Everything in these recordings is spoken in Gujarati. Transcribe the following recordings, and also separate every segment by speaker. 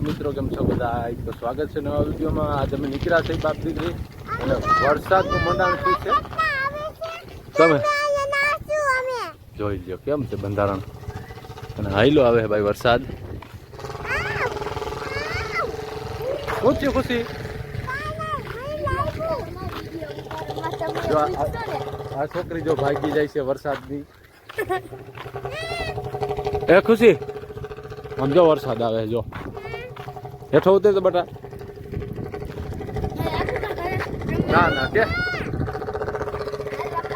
Speaker 1: મિત્રો કેમ છો બધા? તો સ્વાગત છે નવા વિડીયોમાં. આજે અમે નીકળ્યા છે બાપ દીકરી અને વરસાદનું મંડાણ શું છે? તમે? જોઈ લો કેમ છે બંધારણ? અને હાઈલો આવે ભાઈ વરસાદ. ખુશી ખુશી. આ છોકરી જો ભાગી જાય છે વરસાદની. એ ખુશી સમજો વરસાદ આવે જો. હેઠો ઉતરે તો બટા. ના ના, કે?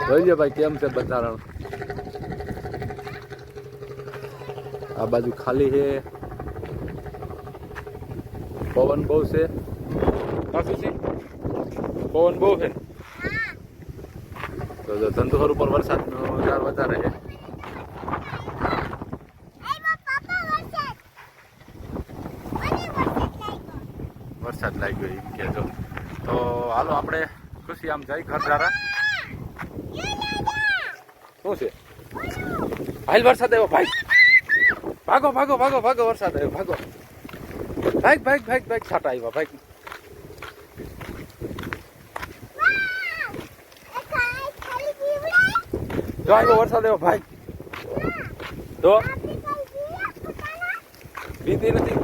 Speaker 1: જોઈએ ભાઈ, કેમ છે બંધારણ? આ બાજુ ખાલી છે. પવન બહુ છે. પવન બહુ છે. તો ધંધુહર ઉપર વરસાદનો વધારે છે વરસાદ લાગ્યો એમ કે જો. તો હાલો આપણે ખુશી આમ જાય ઘર જારા શું છે? ભાઈ વરસાદ આવ્યો ભાઈ. ભાગો ભાગો ભાગો ભાગો વરસાદ આવ્યો ભાગો. ભાઈ ભાઈ ભાઈ ભાઈ છાટા આવ્યા ભાઈ જો આવ્યો વરસાદ આવ્યો ભાઈ. તો બીતી નથી.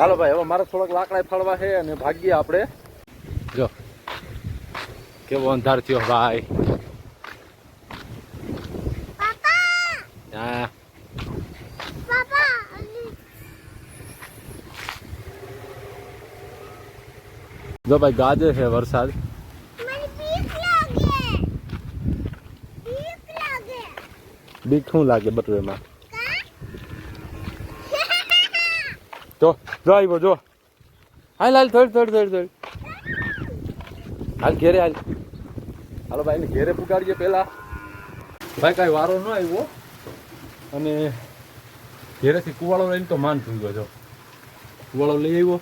Speaker 1: હાલો ભાઈ હવે મારે થોડાક લાકડા ફાળવા છે અને ભાગીએ આપણે. જો કેવો અંધાર થયો ભાઈ. હા. જો ભાઈ ગાજે છે વરસાદ. બીક શું લાગે બટુ એમાં? જો જો આવ્યો જો. હાલ હાલ, થોડ થોડ થોડ થોડ. હાલ ઘેરે, હાલ. હાલો ભાઈ ને ઘેરે પુગાડીએ પેલા ભાઈ, કાંઈ વારો ન આવ્યો. અને ઘેરેથી કુવાળો લઈને તો માન પૂગ્યો છો કુવાળો લઈ આવ્યો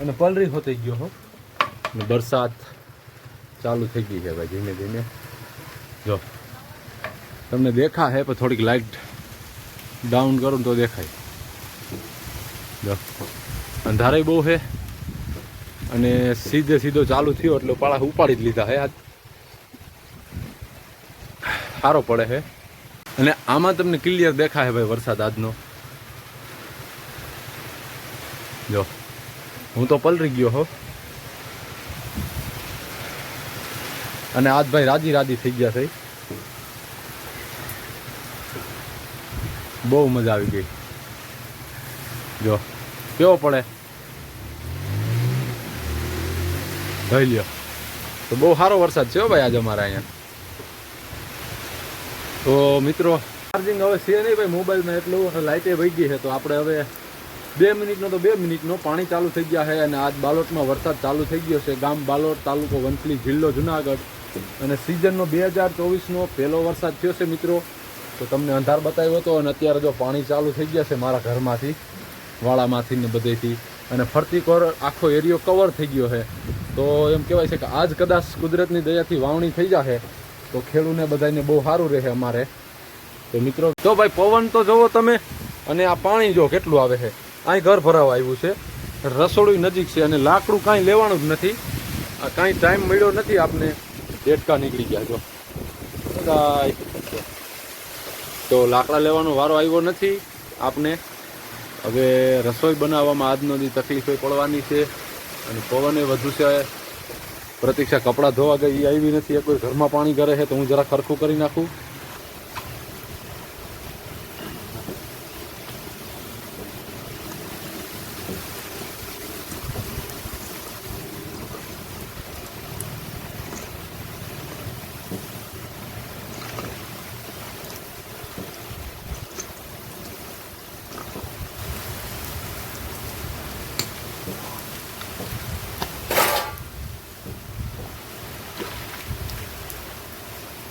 Speaker 1: અને પલરી હોતી ગયો, હો. અને વરસાદ ચાલુ થઈ ગઈ છે, ભાઈ, ધીમે ધીમે. જો. તમને દેખા હે, પણ થોડીક લાઇટ ડાઉન કરું તો દેખાય. જો. અંધારાય બહુ છે. અને સીધે સીધો ચાલુ થયો એટલે પાળા ઉપાડી જ લીધા હે આજ. સારો પડે છે અને આમાં તમને ક્લિયર દેખાય ભાઈ વરસાદ આજનો. જો. હું તો પલરી ગયો હો. અને આજ ભાઈ રાજી રાજી થઈ ગયા છે. બહુ મજા આવી ગઈ. જો. કેવો પડે? ભાઈ લ્યો. તો બહુ સારો વરસાદ છે ભાઈ આજે અમારા અહીંયા. તો મિત્રો ચાર્જિંગ હવે છે નહીં ભાઈ મોબાઈલમાં એટલું લાઇટે વહી ગઈ છે તો આપણે હવે બે મિનિટનો તો બે મિનિટનો પાણી ચાલુ થઈ ગયા છે અને આજ બાલોટમાં વરસાદ ચાલુ થઈ ગયો છે. ગામ બાલોટ તાલુકો વંથલી જિલ્લો જુનાગઢ. અને સિઝનનો બે હજાર ચોવીસનો પહેલો વરસાદ થયો છે મિત્રો. તો તમને અંધાર બતાવ્યો હતો અને અત્યારે જો પાણી ચાલુ થઈ ગયા છે મારા ઘરમાંથી વાળામાંથી ને બધેથી. અને ફરતી કોર આખો એરિયો કવર થઈ ગયો છે. તો એમ કહેવાય છે કે આજ કદાચ કુદરતની દયાથી વાવણી થઈ જશે તો ખેડૂને બધાને બહુ સારું રહે અમારે. તો મિત્રો તો ભાઈ પવન તો જોવો તમે, અને આ પાણી જો કેટલું આવે છે. અહીં ઘર ભરાવા આવ્યું છે. રસોડું નજીક છે અને લાકડું કાંઈ લેવાનું જ નથી. આ કાંઈ ટાઈમ મળ્યો નથી આપને. ડેટકા નીકળી ગયા જો. તો લાકડા લેવાનો વારો આવ્યો નથી આપને. હવે રસોઈ બનાવવામાં આજનો દી એ પડવાની છે અને પવને વધુ છે. પ્રતીક્ષા કપડાં ધોવા ગઈ આવી નથી. કોઈ ઘરમાં પાણી કરે છે તો હું જરા ખરખું કરી નાખું.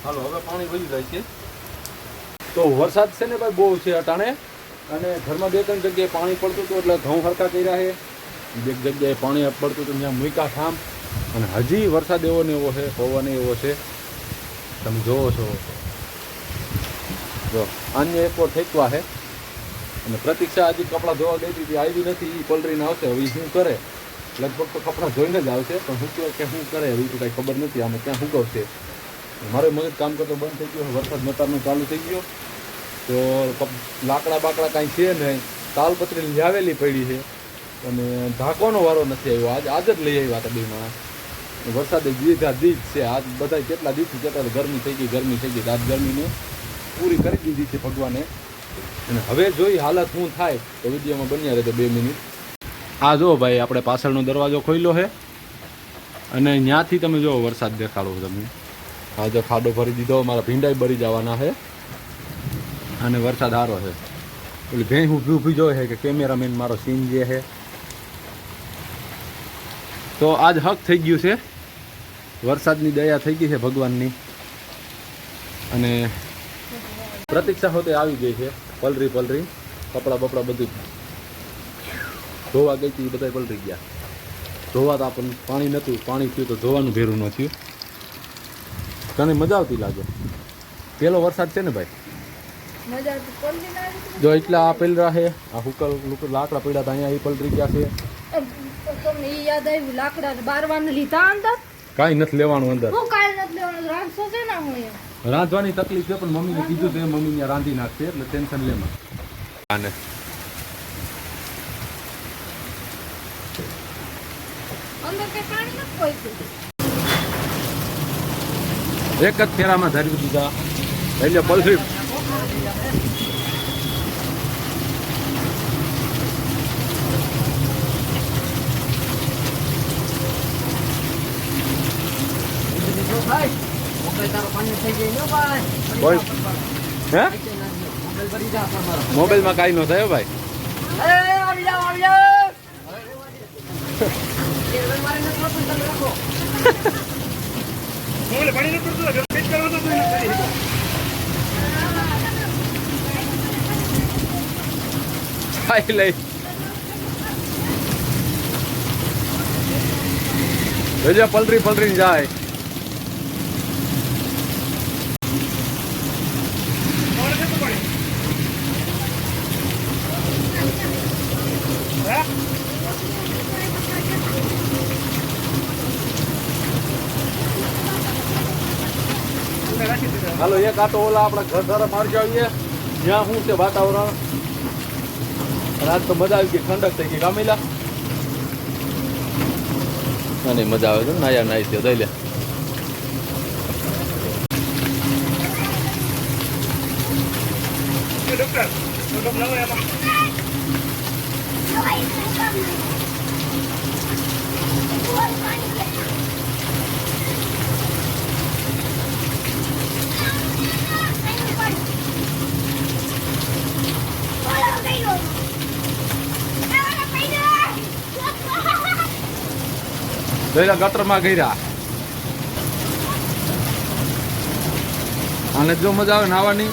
Speaker 1: હાલો, હવે પાણી વહી જાય છે. તો વરસાદ છે ને ભાઈ બહુ છે અટાણે. અને ઘરમાં બે ત્રણ જગ્યાએ પાણી પડતું હતું એટલે ઘઉં હરકા કર્યા છે. એક જગ્યાએ પાણી પડતું હતું ત્યાં મૂકા ઠામ અને હજી વરસાદ એવો ને એવો છે, પવન એવો છે. તમે જોવો છો. જો અન્ય એક વાર ઠેકવા છે. અને પ્રતીક્ષા હજી કપડાં ધોવા ગઈ હતી આવી નથી એ પલરીને આવશે. હવે શું કરે? લગભગ તો કપડાં ધોઈને જ આવશે, પણ શું કહે કે શું કરે? હવે તો કાંઈ ખબર નથી. આમાં ક્યાં હુકવશે મારો મગજ કામ કરતો બંધ થઈ ગયો, વરસાદ મતારનું ચાલુ થઈ ગયો. તો લાકડા બાકડા કાંઈ છે નહીં. તાલપત્રી લાવેલી પડી છે. અને ઢાંકવાનો વારો નથી આવ્યો. આજ આજ જ લઈ આવ્યા હતા બે માણસ. વરસાદે દીધા દીજ છે. આજ બધા કેટલા દિવસથી કહેતા ગરમી થઈ ગઈ, ગરમી થઈ ગઈ. આજ ગરમીને પૂરી કરી દીધી છે ભગવાને. અને હવે જોઈ હાલત શું થાય. તો વિડીયોમાં બન્યા રહેતો બે મિનિટ. આ જો ભાઈ, આપણે પાછળનો દરવાજો ખોલ્યો છે. અને ત્યાંથી તમે જો વરસાદ દેખાડો તમને. જો ખાડો ભરી દીધો, મારા ભીંડાઈ ભરી જવાના છે અને વરસાદ સારો છે પેલી ભેંસ ઊભી ઊભી જોઈ છે કે કેમેરામેન મારો સીન જે છે તો આજ હક થઈ ગયું છે. વરસાદની દયા થઈ ગઈ છે ભગવાનની. અને પ્રતીક્ષા હોતે આવી ગઈ છે. પલરી પલરી, કપડાં બપડા બધું. ધોવા ગઈ હતી બધા પલરી ગયા. ધોવા તો આપણને પાણી નહોતું પાણી થયું તો ધોવાનું ભેરું ન થયું. તને મજા આવતી લાગે. પેલો વરસાદ છે ને ભાઈ. જો એટલા આ પેલરા છે આ હુકલ લાકડા પડ્યા હતા અહીંયા એ પલરી ગયા છે. કાંઈ નથી લેવાનું અંદર.
Speaker 2: હું કાંઈ નથી લેવાનું રાંધશો છે ને હું એમ
Speaker 1: રાંધવાની તકલીફ છે પણ મમ્મીને કીધું છે મમ્મી રાંધી નાખશે એટલે ટેન્શન લેમાં આને
Speaker 2: અંદર કે પાણી નથી
Speaker 1: એક જ ફેરામાં ધરી દીધા એટલે પલરી કોઈ હે? મોબાઈલમાં કાંઈ ન થાય ભાઈ. ખાઈ લઈ. જોજે પલરી પલરી જાય. હાલો એક આટો ઓલા આપણા ઘર સારા મારજો આવીએ. જ્યાં શું છે વાતાવરણ. અને આજ તો મજા આવી ગઈ ઠંડક થઈ ગઈ. કામિલા અને મજા આવે છે નાયા નાઈ છે દઈ લે. દઈ લે ગટરમાં ગયા અને જો મજા આવે નાવાની